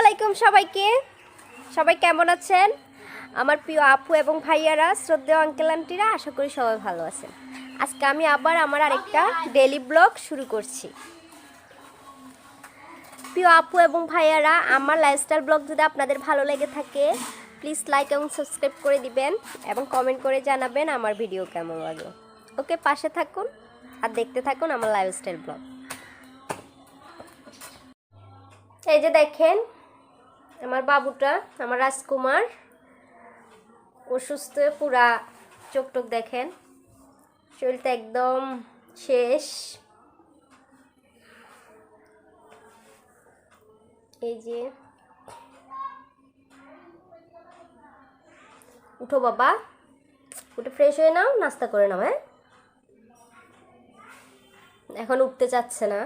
আলাইকুম সবাই কেমন আছেন? আমার প্রিয় আপু এবং ভাইয়ারা, শ্রদ্ধেয় আঙ্কেল আন্টিরা আশা করি সবাই ভালো আছেন। আজকে আমি আবার আমার আরেকটা ডেলি ব্লগ শুরু করছি। প্রিয় আপু এবং ভাইয়ারা, আমার লাইফস্টাইল ব্লগ যদি আপনাদের ভালো লেগে থাকে প্লিজ লাইক এবং সাবস্ক্রাইব করে দিবেন এবং কমেন্ট করে জানাবেন আমার ভিডিও কেমন লাগে। ওকে পাশে থাকুন আর দেখতে থাকুন আমার লাইফস্টাইল ব্লগ এই যে দেখেন, আমার বাবুটা, আমার রাজকুমার অসুস্থ পুরা চোখ দেখেন। শরীরটা একদম শেষ। এই যে, উঠো বাবা, উঠে ফ্রেশ হয়ে নাও, নাস্তা করে নাও হ্যাঁ? এখন উঠতে চাচ্ছে না।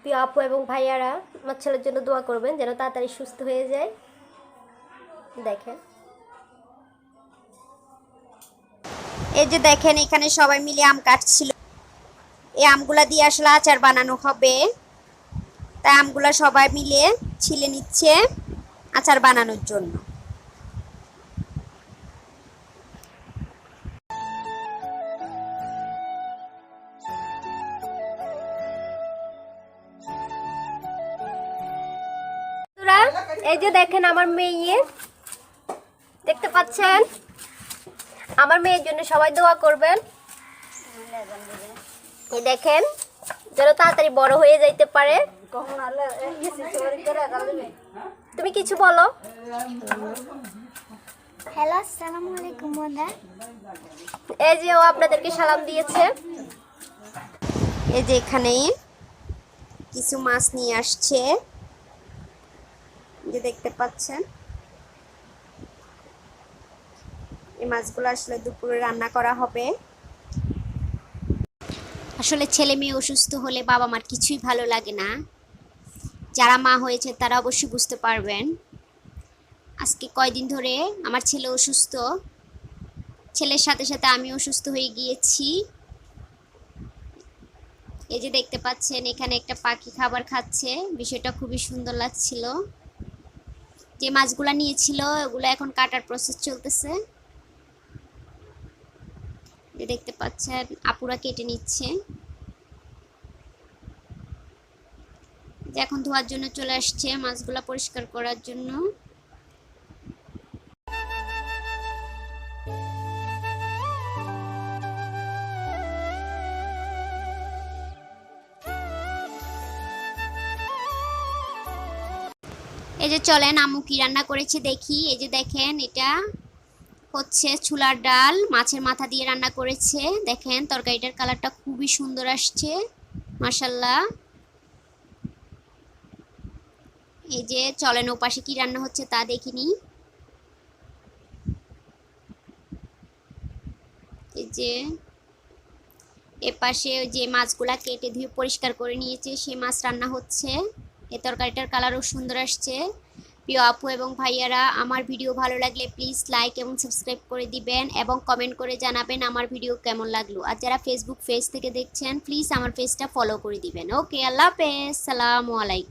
প্রিয় আপু এবং ভাইয়ারা, আমার ছেলের জন্য দোয়া করবেন যেন তাড়াতাড়ি সুস্থ হয়ে যায়। দেখেন। এই যে দেখেন, এখানে সবাই মিলে আম কাটছিল। এই আমগুলা দিয়ে আসলে আচার বানানো হবে। তাই আমগুলা সবাই মিলে ছিলে নিচ্ছে আচার বানানোর জন্য। এই যে দেখেন আমার মেয়ে। দেখতে পাচ্ছেন? আমার মেয়ের জন্য সবাই দোয়া করবেন। এই দেখেন যেন তাড়াতাড়ি বড় হয়ে যাইতে পারে। তুমি কিছু বলো। হ্যালো আসসালামু আলাইকুম বন্ধা এই যে ও আপনাদেরকে সালাম দিয়েছে। এই যে এখানে কিছু মাছ নিয়ে আসছে। যে দেখতে পাচ্ছেন। এই মাছগুলো আসলে দুপুরে রান্না করা হবে। আসলে ছেলে মেয়ে অসুস্থ হলে বাবা মার কিছুই ভালো লাগে না। যারা মা হয়েছে, তারা অবশ্যই বুঝতে পারবেন। আজকে কয়দিন ধরে আমার ছেলে অসুস্থ। ছেলের সাথে সাথে আমি অসুস্থ হয়ে গিয়েছি। এই যে দেখতে পাচ্ছেন, এখানে একটা পাখি খাবার খাচ্ছে। বিষয়টা খুবই সুন্দর লাগছিল। যে মাছগুলা নিয়েছিল, ওগুলো এখন কাটার প্রসেস চলতেছে। যে দেখতে পাচ্ছেন, আপুরা কেটে নিচ্ছে। যে এখন ধোয়ার জন্য চলে আসছে, মাছগুলা পরিষ্কার করার জন্য। এই যে চলেন, আম্মু কি রান্না করেছে দেখি। এই যে দেখেন, এটা হচ্ছে ছোলার ডাল, মাছের মাথা দিয়ে রান্না করেছে। দেখেন, তরকারিটার কালারটা খুবই সুন্দর আসছে মাসাল্লাহ এই যে চলেন ওপাশে কি রান্না হচ্ছে তা দেখিনি। এই যে এপাশে যে মাছগুলা কেটে ধুয়ে পরিষ্কার করে নিয়েছে, সে মাছ রান্না হচ্ছে। এই তরকারিটার কালারও সুন্দর আসছে। প্রিয় আপু এবং ভাইয়ারা, আমার ভিডিও ভালো লাগলে প্লিজ লাইক এবং সাবস্ক্রাইব করে দিবেন এবং কমেন্ট করে জানাবেন আমার ভিডিও কেমন লাগল। আর যারা ফেসবুক পেজ থেকে দেখছেন প্লিজ আমার পেজটা ফলো করে দিবেন। ওকে আল্লাহ হাফেজ, সালামু আলাইকুম।